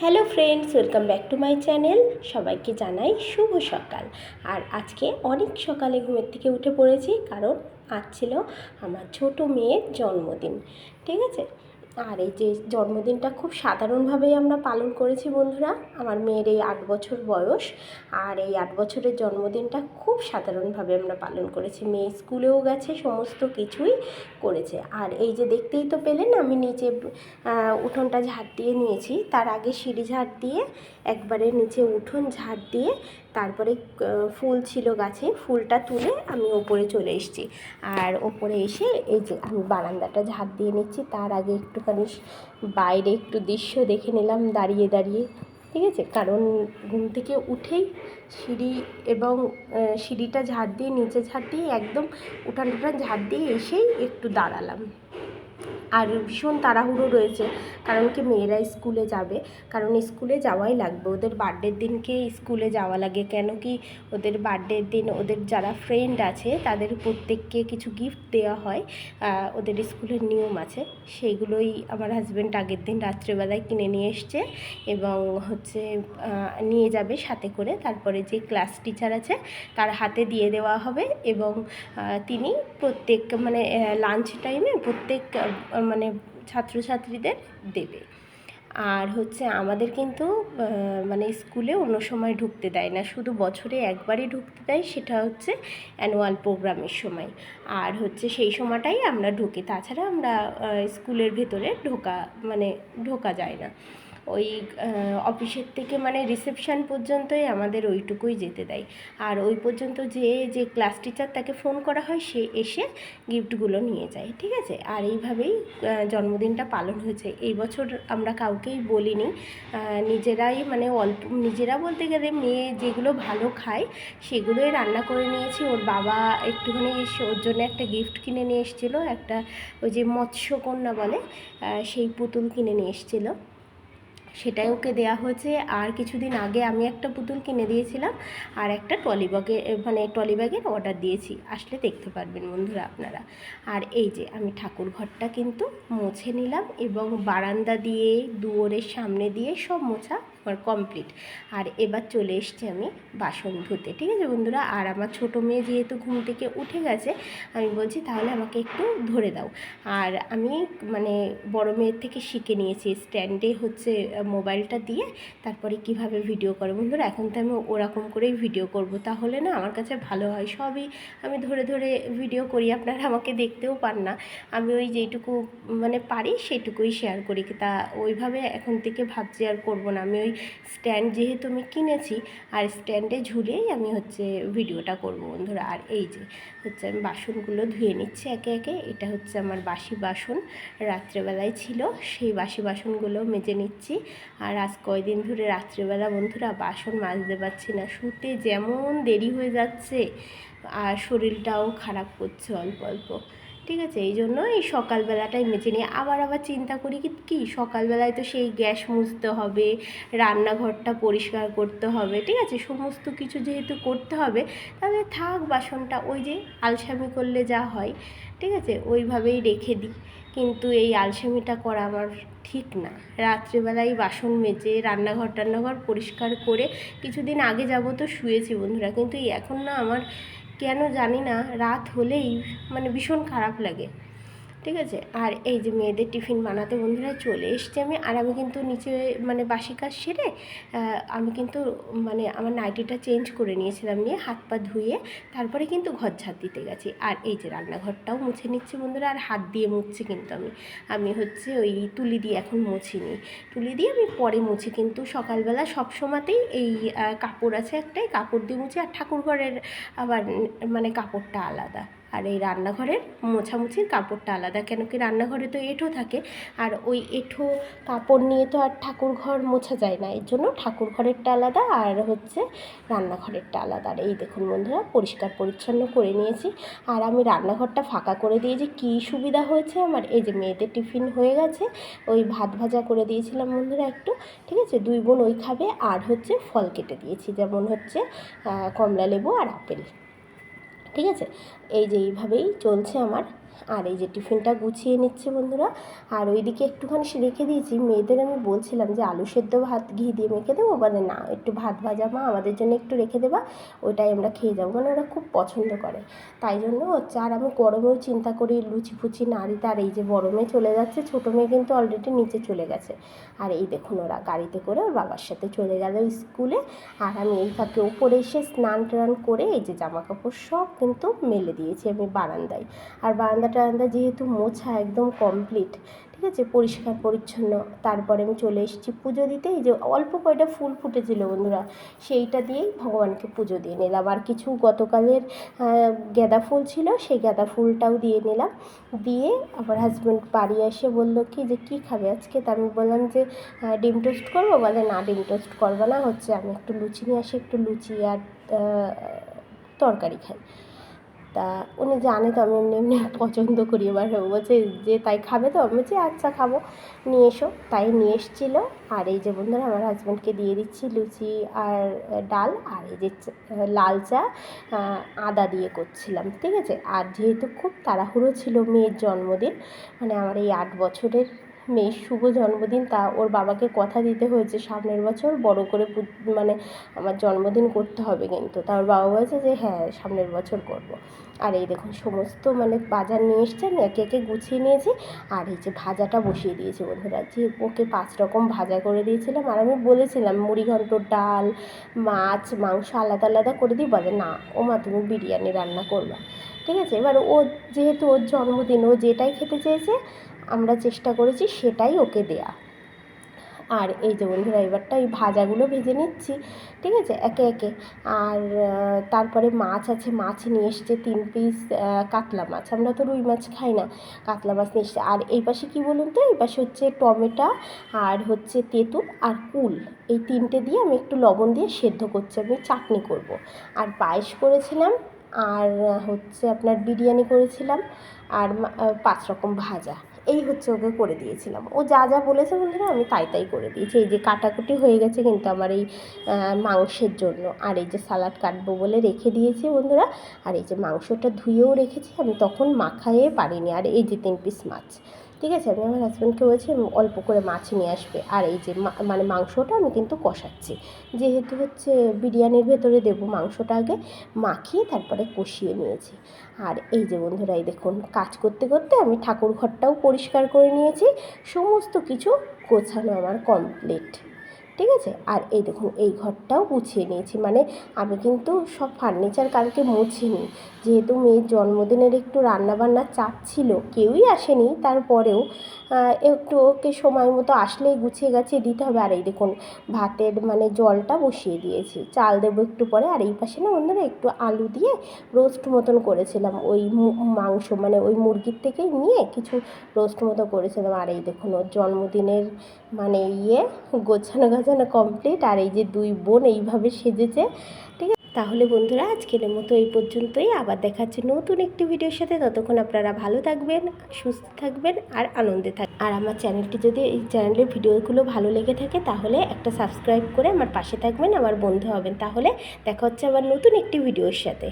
Hello friends, welcome back to my channel. সবাইকে জানাই শুভ সকাল। আর আজকে অনেক সকালে ঘুমের থেকে উঠে পড়েছি, কারণ আজ ছিল আমার ছোট মেয়ের জন্মদিন, ঠিক আছে? আর এই যে জন্মদিনটা খুব সাধারণভাবেই আমরা পালন করেছি বন্ধুরা, আমার মেয়ের এই আট বছর বয়স, আর এই আট বছরের জন্মদিনটা খুব সাধারণভাবে আমরা পালন করেছি। মেয়ে স্কুলেও গেছে, সমস্ত কিছুই করেছে। আর এই যে দেখতেই তো পেলেন, আমি নিচে উঠোনটা ঝাড় দিয়ে নিয়েছি। তার আগে সিঁড়ি ঝাড় দিয়ে, একবারে নিচে উঠোন ঝাড় দিয়ে, তারপরে ফুল ছিল গাছে, ফুলটা তুলে আমি ওপরে চলে এসেছি। আর ওপরে এসে এই যে আমি বারান্দাটা ঝাড় দিয়ে নিচ্ছি, তার আগে একটুখানি বাইরে একটু দৃশ্য দেখে নিলাম দাঁড়িয়ে দাঁড়িয়ে, ঠিক আছে? কারণ ঘুম থেকে উঠেই সিঁড়ি এবং সিঁড়িটা ঝাড় দিয়ে, নিচে ঝাড় দিয়ে, একদম উঠান টুটান ঝাড় দিয়ে এসেই একটু দাঁড়ালাম। আর ভীষণ তাড়াহুড়ো রয়েছে, কারণ কি মেয়েরা স্কুলে যাবে। কারণ স্কুলে যাওয়াই লাগবে। ওদের বার্থডের দিনকে স্কুলে যাওয়া লাগে। কেন কি ওদের বার্থডের দিন ওদের যারা ফ্রেন্ড আছে, তাদের প্রত্যেককে কিছু গিফট দেওয়া হয়। ওদের স্কুলের নিয়ম আছে। সেইগুলোই আমার হাজব্যান্ড আগের দিন রাত্রেবেলায় কিনে নিয়ে এসছে এবং হচ্ছে নিয়ে যাবে সাথে করে। তারপরে যে ক্লাস টিচার আছে, তার হাতে দিয়ে দেওয়া হবে এবং তিনি প্রত্যেক মানে লাঞ্চ টাইমে প্রত্যেক মানে ছাত্রছাত্রীদের দেবে। আর হচ্ছে আমাদের কিন্তু মানে স্কুলে অন্য সময় ঢুকতে দেয় না। শুধু বছরে একবারই ঢুকতে দেয়, সেটা হচ্ছে অ্যানুয়াল প্রোগ্রামের সময়। আর হচ্ছে সেই সময়টাই আমরা ঢুকি। তাছাড়া আমরা স্কুলের ভেতরে ঢোকা মানে ঢোকা যায় না। ওই অফিসের থেকে মানে রিসেপশান পর্যন্তই আমাদের ওইটুকুই যেতে দেয়। আর ওই পর্যন্ত যে যে ক্লাস টিচার তাকে ফোন করা হয়, সে এসে গিফটগুলো নিয়ে যায়, ঠিক আছে? আর এইভাবেই জন্মদিনটা পালন হয়েছে। এই বছর আমরা কাউকেই বলিনি নিজেরাই মানে অল্প, নিজেরা বলতে গেলে মেয়ে যেগুলো ভালো খায়, সেগুলোই রান্না করে নিয়েছি। ওর বাবা একটুখানি এসে ওর জন্য একটা গিফট কিনে নিয়ে এসেছিল, একটা ওই যে মৎস্যকন্যা বলে সেই পুতুল কিনে নিয়ে এসেছিল। সেটাই ওকে দেওয়া হয়েছে। আর কিছুদিন আগে আমি একটা পুতুল কিনে দিয়েছিলাম আর একটা ট্রলি ব্যাগে মানে ট্রলি ব্যাগের অর্ডার দিয়েছি। আসলে দেখতে পারবেন বন্ধুরা আপনারা। আর এই যে আমি ঠাকুর ঘরটা কিন্তু মুছে নিলাম এবং বারান্দা দিয়ে, দুয়ারের সামনে দিয়ে সব মোছা আমার কমপ্লিট আর এবার চলে এসছি আমি বাসন ধুতে, ঠিক আছে বন্ধুরা? আর আমার ছোটো মেয়ে যেহেতু ঘুম থেকে উঠে গেছে, আমি বলছি তাহলে আমাকে একটু ধরে দাও। আর আমি মানে বড় মেয়ের থেকে শিখে নিয়েছি, স্ট্যান্ডে হচ্ছে মোবাইলটা দিয়ে তারপরে কীভাবে ভিডিও করে। বন্ধুরা, এখন তো আমি ওরকম করেই ভিডিও করব, তাহলে না আমার কাছে ভালো হয়। সবই আমি ধরে ধরে ভিডিও করি, আপনারা আমাকে দেখতেও পান না। আমি ওই যেইটুকু মানে পারি, সেটুকুই শেয়ার করি। তা ওইভাবে এখন থেকে ভাবছি আর করব না। আমি ওই স্ট্যান্ড যেহেতু আমি কিনেছি, আর স্ট্যান্ডে ঝুলেই আমি হচ্ছে ভিডিওটা করব বন্ধুরা। আর এই যে হচ্ছে আমি বাসনগুলো ধুয়ে নিচ্ছি একে একে, এটা হচ্ছে আমার বাসি বাসন। রাত্রেবেলায় ছিল, সেই বাসি বাসনগুলো মেজে নিচ্ছি। আর আজ কয়দিন ধরে রাত্রেবেলা বন্ধুরা বাসন মাজতে পারছি না, শুতে যেমন দেরি হয়ে যাচ্ছে, আর শরীরটাও খারাপ করছে অল্প অল্প। ঠিক আছে, এই জন্য এই সকালবেলাটাই মেজে নিই আবার আবার চিন্তা করি কি কি সকালবেলায় তো সেই গ্যাস মুছতে হবে, রান্নাঘরটা পরিষ্কার করতে হবে, ঠিক আছে, সমস্ত কিছু যেহেতু করতে হবে, তাহলে থাক বাসনটা ওই যে আলসামি করলে যা হয়, ঠিক আছে, ওইভাবেই রেখে দিই, কিন্তু এই আলসেমিটা করা আমার ঠিক না। রাত্রিবেলায় বাসন মেজে রান্নাঘর টান্নাঘর পরিষ্কার করে কিছুদিন আগে যাব তো শুয়েছি বন্ধুরা, কিন্তু এখন না আমার কেন জানি না রাত হলেই মানে ভীষণ খারাপ লাগে। ঠিক আছে? আর এই যে মেয়েদের টিফিন বানাতে বন্ধুরা চলে এসছি আমি। আর আমি কিন্তু নিচে মানে বাসি কাজ সেরে আমি কিন্তু মানে আমার নাইটিটা চেঞ্জ করে নিয়েছিলাম নিয়ে হাত পা ধুয়ে তারপরে কিন্তু ঘর ঝাড় দিতে গেছি। আর এই যে রান্নাঘরটাও মুছে নিচ্ছি বন্ধুরা, আর হাত দিয়ে মুছছি কিন্তু আমি। আমি হচ্ছে ওই তুলি দিয়ে এখন মুছিনি। তুলি দিয়ে আমি পরে মুছি কিন্তু সকালবেলা সব সময়তেই এই কাপড় আছে একটাই, কাপড় দিয়ে মুছি। আর ঠাকুর ঘরের আবার মানে কাপড়টা আলাদা। আর এই রান্নাঘরের মোছামুছির কাপড়টা আলাদা। কেন কি রান্নাঘরে তো এঁঠো থাকে, আর ওই এঁঠো কাপড় নিয়ে তো আর ঠাকুর ঘর মোছা যায় না। এর জন্য ঠাকুর ঘরেরটা আলাদা আর হচ্ছে রান্নাঘরেরটা আলাদা। আর এই দেখুন বন্ধুরা, পরিষ্কার পরিচ্ছন্ন করে নিয়েছি। আর আমি রান্নাঘরটা ফাঁকা করে দিয়ে যে কী সুবিধা হয়েছে আমার, এই যে মেয়েদের টিফিন হয়ে গেছে, ওই ভাত ভাজা করে দিয়েছিলাম বন্ধুরা একটু, ঠিক আছে? দুই বোন ওই খাবে, আর হচ্ছে ফল কেটে দিয়েছি, যেমন হচ্ছে কমলা লেবু আর আপেল। ঠিক আছে? এই যে এইভাবেই চলছে আমার আর এই যে টিফিনটা গুছিয়ে নিচ্ছে বন্ধুরা, আর ওইদিকে একটুখানি রেখে দিয়েছি। মেয়েদের আমি বলছিলাম যে আলু সেদ্ধ ভাত, ঘি দিয়ে মেখে দেবো। বলে, না, একটু ভাত ভাজা, মা, আমাদের জন্য একটু রেখে দেবা, ওইটাই আমরা খেয়ে যাব। মানে ওরা খুব পছন্দ করে। তাই জন্য হচ্ছে আর আমি গরমেও চিন্তা করি, লুচি ফুচি না দিতে। আর এই যে বড় মেয়ে চলে যাচ্ছে, ছোটো মেয়ে কিন্তু অলরেডি নিচে চলে গেছে। আর এই দেখুন ওরা গাড়িতে করে ওর বাবার সাথে চলে গেল স্কুলে। আর আমি এই ফাঁকে উপরে এসে স্নান টান করে এই যে জামা কাপড় সব কিন্তু মেলে দিয়েছি আমি বারান্দায়। আর বারান্দা টারান্দা যেহেতু মোছা একদম কমপ্লিট ঠিক আছে? পরিষ্কার, পরিচ্ছন্ন। তারপরে আমি চলে এসেছি পুজো দিতে। এই যে অল্প কয়টা ফুল ফুটেছিল বন্ধুরা, সেইটা দিয়েই ভগবানকে পুজো দিয়ে নিলাম। আর কিছু গতকালের গাঁদা ফুল ছিল, সেই গাঁদা ফুলটাও দিয়ে নিলাম। দিয়ে আমার হাজব্যান্ড বাড়ি এসে বলল কি যে, কী খাবে আজকে? তা আমি বললাম যে ডিম টোস্ট করব? বলে, না, ডিম টোস্ট করব না। হচ্ছে আমি একটু লুচি নিয়ে আসি, একটু লুচি আর তরকারি খাই। তা উনি জানে তো আমি এমনি এমনি পছন্দ করি। এবার বলছে যে, তাই খাবে তো? আমি বলছি আচ্ছা খাব। নিয়ে এসো। তাই নিয়ে এসেছিল। আর এই যে বন্ধুরা, আমার হাজব্যান্ডকে দিয়ে দিচ্ছি লুচি আর ডাল আর এই যে লাল চা আদা দিয়ে করছিলাম, ঠিক আছে? আর যেহেতু খুব তাড়াহুড়ো ছিল মেয়ের জন্মদিন মানে আমার এই আট বছরের মেয়ের শুভ জন্মদিন, তা ওর বাবাকে কথা দিতে হয়েছে। সামনের বছর বড় করে মানে আমার জন্মদিন করতে হবে কিন্তু। তা ওর বাবা বলছে যে হ্যাঁ সামনের বছর করব। আর এই দেখুন, সমস্ত মানে বাজার নিয়ে এসছেন, একে একে গুছিয়ে নিয়েছি। আর এই যে ভাজাটা বসিয়ে দিয়েছি বন্ধুরা। যে ওকে পাঁচ রকম ভাজা করে দিয়েছিলাম। আর আমি বলেছিলাম মুড়ি ঘন্ট ডাল, মাছ, মাংস আলাদা আলাদা করে দিই। বলে, না ও মা তুমি বিরিয়ানি রান্না করবা। ঠিক আছে? এবার ও, যেহেতু ওর জন্মদিন, ও যেটাই খেতে চেয়েছে আমরা চেষ্টা করেছি সেটাই ওকে দেয়া। আর এই যে বন্ধুরা, এবারটা এই ভাজাগুলো ভেজে নিচ্ছি, ঠিক আছে? একে একে। আর তারপরে মাছ আছে, মাছ নিয়ে এসছে তিন পিস কাতলা মাছ। আমরা তো রুই মাছ খাই না, কাতলা মাছ নিয়ে এসছে। আর এই পাশে কী বলুন তো? এই পাশে হচ্ছে টমেটো আর হচ্ছে তেঁতুল আর কুল। এই তিনটে দিয়ে আমি একটু লবণ দিয়ে সেদ্ধ করছি, আমি চাটনি করব। আর পায়েস করেছিলাম, আর হচ্ছে আপনার বিরিয়ানি করেছিলাম, আর পাঁচ রকম ভাজা। এই হচ্ছে ওকে করে দিয়েছিলাম। ও যা যা বলেছে বন্ধুরা আমি তাই তাই করে দিয়েছি। এই যে কাটাকুটি হয়ে গেছে কিন্তু আমার এই মাংসের জন্য। আর এই যে সালাড কাটবো বলে রেখে দিয়েছি বন্ধুরা। আর এই যে মাংসটা ধুয়েও রেখেছি। আমি তখন মাখায়ে পারিনি। আর এই যে তিন পিস মাছ। ঠিক আছে? আমি আমার হাজব্যান্ডকে বলছি অল্প করে মাছ নিয়ে আসবে। আর এই যে মানে মাংসটা আমি কিন্তু কষাচ্ছি। যেহেতু হচ্ছে বিরিয়ানির ভেতরে দেব মাংসটা আগে, মাখিয়ে তারপরে কষিয়ে নিয়েছি। আর এই যে বন্ধুরা, এই দেখুন, কাজ করতে করতে আমি ঠাকুর ঘরটাও পরিষ্কার করে নিয়েছি। সমস্ত কিছু গোছানো আমার কমপ্লিট ঠিক আছে? আর এই দেখুন, এই ঘরটাও গুছিয়ে নিয়েছি। মানে আমি কিন্তু সব ফার্নিচার কালকে মুছিনি। যেহেতু মেয়ের জন্মদিনের একটু রান্নাবান্নার চাপ ছিল, কেউই আসেনি। তারপরেও একটু ওকে সময় মতো আসলেই গুছিয়ে গাছিয়ে দিতে হবে। আর এই দেখুন, ভাতের মানে জলটা বসিয়ে দিয়েছি। চাল দেবো একটু পরে। আর এই পাশে না অন্যরা একটু আলু দিয়ে রোস্ট মতন করেছিলাম। ওই মাংস মানে ওই মুরগির থেকেই নিয়ে কিছু রোস্ট মতো করেছিলাম। আর এই দেখুন, ওর জন্মদিনের মানে ইয়ে গোছানো গাছানো কমপ্লিট আর এই যে দুই বোন এইভাবে সেজেছে, ঠিক আছে? তাহলে বন্ধুরা, আজকের মতো এই পর্যন্তই। আবার দেখাচ্ছে নতুন একটি ভিডিওর সাথে। ততক্ষণ আপনারা ভালো থাকবেন, সুস্থ থাকবেন, আর আনন্দে থাকবেন আর আমার চ্যানেলটি যদি এই চ্যানেলের ভিডিওগুলো ভালো লেগে থাকে, তাহলে একটা সাবস্ক্রাইব করে আমার পাশে থাকবেন, আমার বন্ধু হবেন। তাহলে দেখা হচ্ছে আবার নতুন একটি ভিডিওর সাথে।